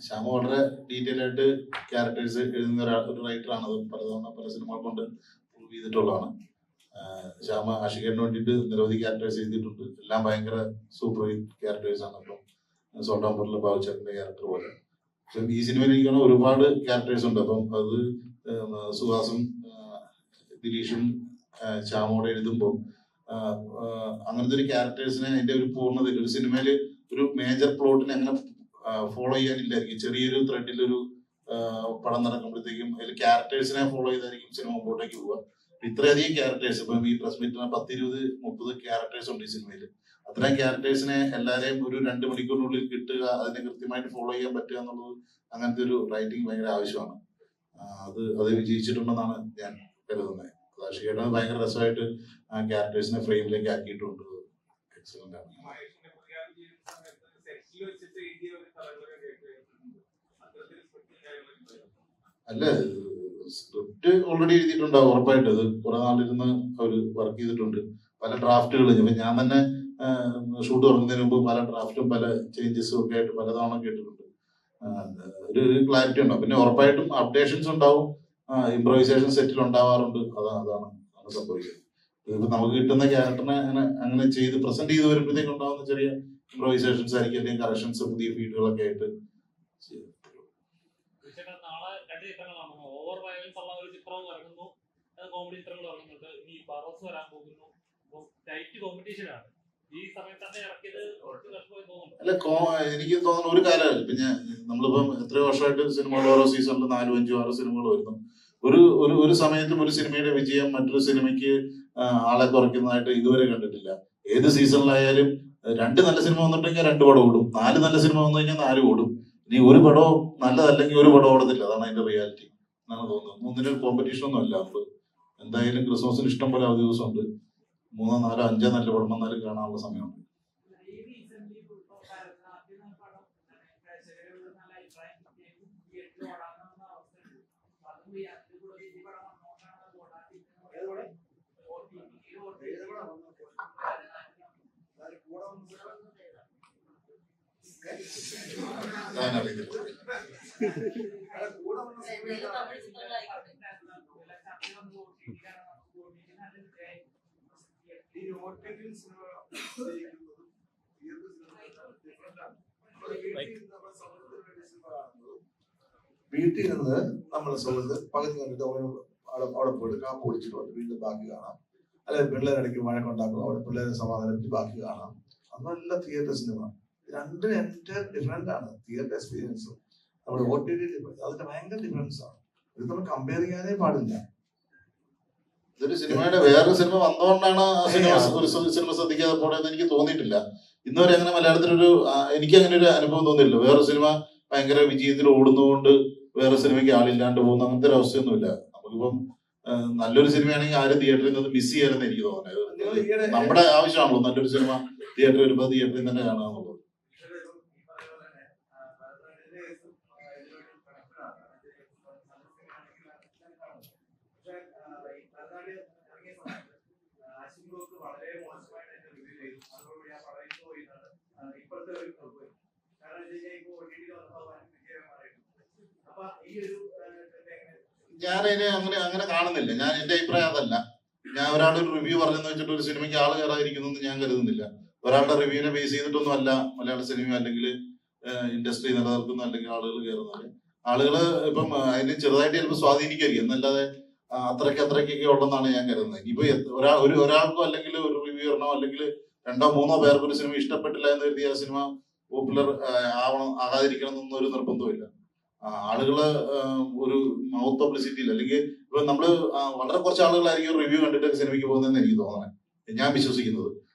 ശ്യാമ വളരെ ഡീറ്റെയിൽ ആയിട്ട് ക്യാരക്ടേഴ്സ് എഴുതുന്ന ഒരാ- ആണ്. അത് പലതവണ പല സിനിമകൾ കൊണ്ട് പ്രൂവ് ചെയ്തിട്ടുള്ളതാണ്. ശ്യാമ ആഷിഖേറിന് വേണ്ടിയിട്ട് നിരവധി ക്യാരക്ടേഴ്സ് എഴുതിയിട്ടുണ്ട്. എല്ലാം ഭയങ്കര സൂപ്പർ ഹിറ്റ് ക്യാരക്ടേഴ്സ് ആണ്. ഇപ്പം സോട്ടാമ്പൂരിലെ ബാബുചാറിന്റെ ക്യാരക്ടർ പോലെ. പക്ഷെ ഈ സിനിമയിൽ എനിക്കാണ് ഒരുപാട് ക്യാരക്ടേഴ്സ് ഉണ്ട്. അപ്പം അത് സുഹാസും ദിലീഷും ശ്യാമോടെ എഴുതുമ്പോൾ അങ്ങനത്തെ ഒരു ക്യാരക്ടേഴ്സിനെ അതിന്റെ ഒരു പൂർണതയിൽ ഒരു സിനിമയിൽ ഒരു മേജർ പ്ലോട്ടിനെ അങ്ങനെ ഫോളോ ചെയ്യാനില്ലായിരിക്കും. ചെറിയൊരു ത്രെഡിൽ ഒരു പടം നടക്കുമ്പോഴത്തേക്കും അതിൽ ക്യാരക്ടേഴ്സിനെ ഫോളോ ചെയ്തായിരിക്കും സിനിമ മുമ്പോട്ടേക്ക് പോവുക. ഇത്രയധികം ക്യാരക്ടേഴ്സ് ഇപ്പം ഈ പ്രസ് മീറ്റിന് പത്തിരുപത് മുപ്പത് ക്യാരക്ടേഴ്സ് ഉണ്ട് ഈ സിനിമയിൽ അത്രയും ക്യാരക്ടേഴ്സിനെ എല്ലാവരെയും ഒരു രണ്ട് മണിക്കൂറിനുള്ളിൽ കിട്ടുക അതിനെ കൃത്യമായിട്ട് ഫോളോ ചെയ്യാൻ പറ്റുക എന്നുള്ളത് അങ്ങനത്തെ ഒരു റൈറ്റിംഗ് ഭയങ്കര ആവശ്യമാണ്. അത് അത് വിജയിച്ചിട്ടുണ്ടെന്നാണ് ഞാൻ കരുതുന്നത്. ദാഷികേട്ടൻ ഭയങ്കര രസമായിട്ട് ക്യാരക്ടേഴ്സിനെ ഫ്രെയിമിലേക്ക് ആക്കിയിട്ടുണ്ട്. എക്സലന്റ് ആണ്. അല്ല? സ്ക്രിപ്റ്റ് ഓൾറെഡി എഴുതിയിട്ടുണ്ടാവും ഉറപ്പായിട്ട്. അത് കുറെ നാളിരുന്ന് അവർ വർക്ക് ചെയ്തിട്ടുണ്ട്. പല ഡ്രാഫ്റ്റുകൾ ഇപ്പൊ ഞാൻ തന്നെ ഷൂട്ട് തുടങ്ങുന്നതിന് മുമ്പ് പല ഡ്രാഫ്റ്റും പല ചേഞ്ചസും ഒക്കെ ആയിട്ട് പലതവണ കേട്ടിട്ടുണ്ട്. ഒരു ക്ലാരിറ്റി ഉണ്ടാവും. പിന്നെ ഉറപ്പായിട്ടും അപ്ഡേഷൻസ് ഉണ്ടാവും. ഇംപ്രൈസേഷൻ സെറ്റിൽ ഉണ്ടാവാറുണ്ട്. അതാണ് അതാണ് അതാണ് സംഭവിക്കുന്നത്. ഇപ്പൊ നമുക്ക് കിട്ടുന്ന ക്യാരക്ടറിനെ അങ്ങനെ അങ്ങനെ ചെയ്ത് പ്രസന്റ് ചെയ്ത് വരുമ്പോഴത്തേക്കും ഉണ്ടാവുന്ന ചെറിയ ഇംപ്രൈസേഷൻസ് ആയിരിക്കും അല്ലെങ്കിൽ കറക്ഷൻസ് പുതിയ ഫീഡുകളൊക്കെ ആയിട്ട് ചെയ്യും. രണ്ട് ചിത്രങ്ങളാണ് ഓവർ വയലൻസ് ഉള്ള ഒരു ചിത്രവും ഇറങ്ങുന്നു കോമഡി ചിത്രങ്ങൾ ഇറങ്ങുന്നുണ്ട് ഇനി ബറോസ് വരാൻ പോകുന്നു. ടൈറ്റ് കോമ്പറ്റീഷൻ ആണ്. അല്ല എനിക്ക് തോന്നുന്നു ഒരു കാലമല്ല? പിന്നെ നമ്മളിപ്പം എത്ര വർഷമായിട്ട് സിനിമകൾ ഓരോ സീസണിൽ നാലും അഞ്ചും ആറ് സിനിമകൾ വരുന്നു. ഒരു ഒരു ഒരു സമയത്തും ഒരു സിനിമയുടെ വിജയം മറ്റൊരു സിനിമയ്ക്ക് ആളെ കുറയ്ക്കുന്നതായിട്ട് ഇതുവരെ കണ്ടിട്ടില്ല. ഏത് സീസണിലായാലും രണ്ട് നല്ല സിനിമ വന്നിട്ടുണ്ടെങ്കിൽ രണ്ട് പടം ഓടും. നാല് നല്ല സിനിമ വന്നു കഴിഞ്ഞാൽ നാല് ഓടും. ഇനി ഒരു പടവും നല്ലതല്ലെങ്കിൽ ഒരു പടവും ഓടത്തില്ല അതാണ് അതിന്റെ റിയാലിറ്റി എന്നാണ് തോന്നുന്നത്. മൂന്നിന് കോമ്പറ്റീഷൻ ഒന്നും അല്ല അപ്പോൾ എന്തായാലും ക്രിസ്മസിന് ഇഷ്ടം പോലെ അവധി ദിവസമുണ്ട്. മൂന്നോ നാലോ അഞ്ചോ നല്ല പടം വന്നാലും കാണാനുള്ള സമയമുണ്ട്. കൂടെ ഡിഫറെന്റ് ആണ് വീട്ടിൽ നിന്ന് നമ്മൾ സുഹൃത്ത് പകുതി കണ്ടിട്ട് അവിടെ അവിടെ പോയിട്ട് കാപ്പ് കുടിച്ചിട്ട് വന്ന് വീണ്ടും ബാക്കി കാണാം. അല്ലെങ്കിൽ പിള്ളേരിടയ്ക്ക് വഴക്കുണ്ടാക്കും അവിടെ പിള്ളേരെ സമാധാനത്തിൽ ബാക്കി കാണാം. അതല്ല തിയേറ്റർ സിനിമ രണ്ടും എന്റെ ഡിഫറെന്റ് ആണ്. തിയേറ്റർ എക്സ്പീരിയൻസും നമ്മുടെ ഒ ടി ടി അതിന്റെ ഭയങ്കര ഡിഫറൻസ് ആണ്. ഇത് നമ്മൾ കമ്പയർ ചെയ്യാനേ പാടില്ല. ഇതൊരു സിനിമയുടെ വേറൊരു സിനിമ വന്നതുകൊണ്ടാണ് ആ സിനിമ ഒരു സിനിമ ശ്രദ്ധിക്കാതെ പോണെന്ന് എനിക്ക് തോന്നിയിട്ടില്ല. ഇന്നുവരെ അങ്ങനെ മലയാളത്തിലൊരു എനിക്ക് അങ്ങനെ ഒരു അനുഭവം തോന്നിയില്ല വേറെ സിനിമ ഭയങ്കര വിജയത്തിൽ ഓടുന്നതുകൊണ്ട് വേറെ സിനിമയ്ക്ക് ആളില്ലാണ്ട് പോകുന്ന അങ്ങനത്തെ ഒരു അവസ്ഥയൊന്നുമില്ല. നമുക്കിപ്പം നല്ലൊരു സിനിമയാണെങ്കിൽ ആരും തിയേറ്ററിൽ നിന്ന് മിസ് ചെയ്യാനെന്ന് എനിക്ക് തോന്നുന്നത്. നമ്മുടെ ആവശ്യമാണല്ലോ നല്ലൊരു സിനിമ തിയേറ്ററിൽ വരുമ്പോൾ തിയേറ്ററിൽ തന്നെ കാണുക എന്നുള്ളത് പക്ഷേ ഇതും ഈ പറഞ്ഞ പോലെ തന്നെ ആ, ഭരതനാട്യത്തിന്റെ കേസും ആ, ഇതിനോട് കണക്റ്റഡാണ്. അത് നല്ല സിനിമയാണെങ്കിൽ അത് കാണും. പക്ഷേ ആ, ഈ ഭരതനാട്യം ഇറങ്ങിയ സമയത്ത് ആശിക് ബ്ലോക്ക് വളരെ മോശമായിട്ട് അതിന്റെ റിവ്യൂ ചെയ്തു അതോടുകൂടി ആ പടം ഇന്ന് പോയി എന്നാണ് ആ, ഇപ്പോഴത്തെ ഒരു പോയി കാരണം എന്താ വെച്ച് കഴിഞ്ഞാൽ ഇപ്പോൾ ഒ ടി ടി വന്നപ്പോൾ വൻ വിജയമായിരുന്നു അപ്പൊ ഈ ഒരു ആ, ഇതൊക്കെ എങ്ങനെ ഞാൻ അതിനെ അങ്ങനെ അങ്ങനെ കാണുന്നില്ല. ഞാൻ എന്റെ അഭിപ്രായം അതല്ല. ഞാൻ ഒരാളൊരു റിവ്യൂ പറഞ്ഞെന്ന് വെച്ചിട്ട് ഒരു സിനിമയ്ക്ക് ആൾ കയറാതിരിക്കുന്നു ഞാൻ കരുതുന്നില്ല. ഒരാളുടെ റിവ്യൂവിനെ ബേസ് ചെയ്തിട്ടൊന്നും അല്ല മലയാള സിനിമ അല്ലെങ്കിൽ ഇൻഡസ്ട്രി നിലനിർത്തുന്നു അല്ലെങ്കിൽ ആളുകൾ കയറുന്നത് ആളുകൾ ഇപ്പം അതിന് ചെറുതായിട്ട് ചിലപ്പോൾ സ്വാധീനിക്കായിരിക്കും. എന്നല്ലാതെ അത്രയ്ക്ക് അത്രയ്ക്കൊക്കെ ഉള്ളതെന്നാണ് ഞാൻ കരുതുന്നത്. ഇനിയിപ്പോ ഒരാൾ ഒരാ ഒരു ഒരാൾക്കോ അല്ലെങ്കിൽ ഒരു റിവ്യൂറിനോ അല്ലെങ്കിൽ രണ്ടോ മൂന്നോ പേർക്ക് ഒരു സിനിമ ഇഷ്ടപ്പെട്ടില്ല എന്ന് കരുതി ആ സിനിമ പോപ്പുലർ ആവണം ആകാതിരിക്കണം എന്നൊന്നും ഒരു നിർബന്ധമില്ല ആളുകൾ ഒരു മൗത്ത് പബ്ലിസിറ്റിയിൽ അല്ലെങ്കിൽ ഇപ്പൊ നമ്മൾ വളരെ കുറച്ച് ആളുകളായിരിക്കും റിവ്യൂ കണ്ടിട്ട് സിനിമയ്ക്ക് പോകുന്നതെന്ന് എനിക്ക് തോന്നണേ. ഞാൻ വിശ്വസിക്കുന്നത്.